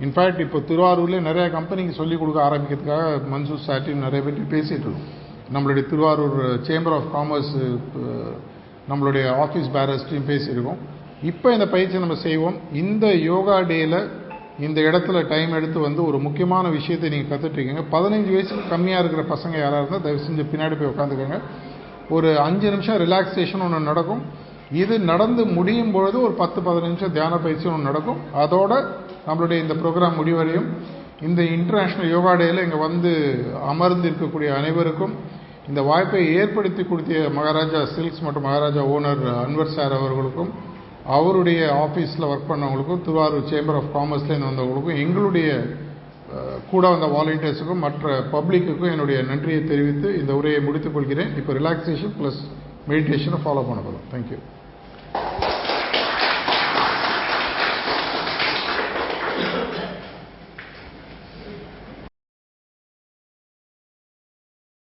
இன்ஃபேக்ட் இப்போ திருவாரூர்லேயே நிறைய கம்பெனிக்கு சொல்லிக் கொடுக்க ஆரம்பிக்கிறதுக்காக மன்சூர் சாட்டின் நிறைய பேர் பேசிகிட்டு இருக்கோம். நம்மளுடைய திருவாரூர் சேம்பர் ஆஃப் காமர்ஸ் நம்மளுடைய ஆஃபீஸ் பேரஸ்டையும் பேசியிருக்கோம். இப்போ இந்த பயிற்சி நம்ம செய்வோம். இந்த யோகா டேயில் இந்த இடத்துல டைம் எடுத்து வந்து ஒரு முக்கியமான விஷயத்தை நீங்கள் கற்றுட்ருக்கீங்க பதினஞ்சு வயசுக்கு கம்மியாக இருக்கிற பசங்க யாராக இருந்தால் தயவு செஞ்சு பின்னாடி போய் உட்காந்துக்கோங்க. ஒரு அஞ்சு நிமிஷம் ரிலாக்ஸேஷன் ஒன்று நடக்கும். இது நடந்து முடியும் பொழுது ஒரு பத்து பதினஞ்சு நிமிஷம் தியான பயிற்சி ஒன்று நடக்கும். அதோட நம்மளுடைய இந்த ப்ரோக்ராம் முடிவடையும். இந்த இன்டர்நேஷ்னல் யோகா டேயில் இங்கே வந்து அமர்ந்து இருக்கக்கூடிய அனைவருக்கும் இந்த வாய்ப்பை ஏற்படுத்தி கொடுத்திய மகாராஜா சில்க்ஸ் மற்றும் மகாராஜா ஓனர் அன்வர் சார் அவர்களுக்கும் அவருடைய ஆஃபீஸில் ஒர்க் பண்ணவங்களுக்கும் திருவாரூர் சேம்பர் ஆஃப் காமர்ஸ்லேருந்து வந்தவங்களுக்கும் எங்களுடைய கூட வந்த வாலண்டியர்ஸுக்கும் மற்ற பப்ளிக்குக்கும் என்னுடைய நன்றியை தெரிவித்து இந்த உரையை முடித்துக் கொள்கிறேன். இப்போ ரிலாக்ஸேஷன் ப்ளஸ் மெடிடேஷனை ஃபாலோ பண்ண போகிறோம் தேங்க்யூ